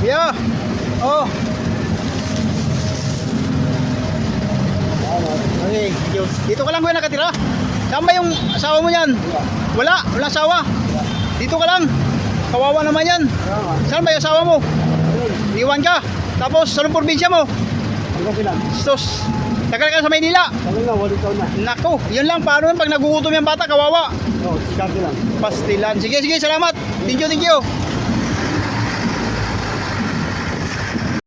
Yeah. Oh. Okay, dito ka lang kuya nakatira. Saan ba yung asawa mo yan? Wala, wala asawa. Dito ka lang. Kawawa naman yan. Saan ba yung asawa mo? Iwan ka. Tapos, saan ang probinsya mo? Sos. Tagal ka sa Maynila. Tagal na. Nako, yun lang. Paano yun pag nagugutom yung bata? Kawawa. No, lang. Pastilan. Sige, sige, salamat. Thank you, thank you.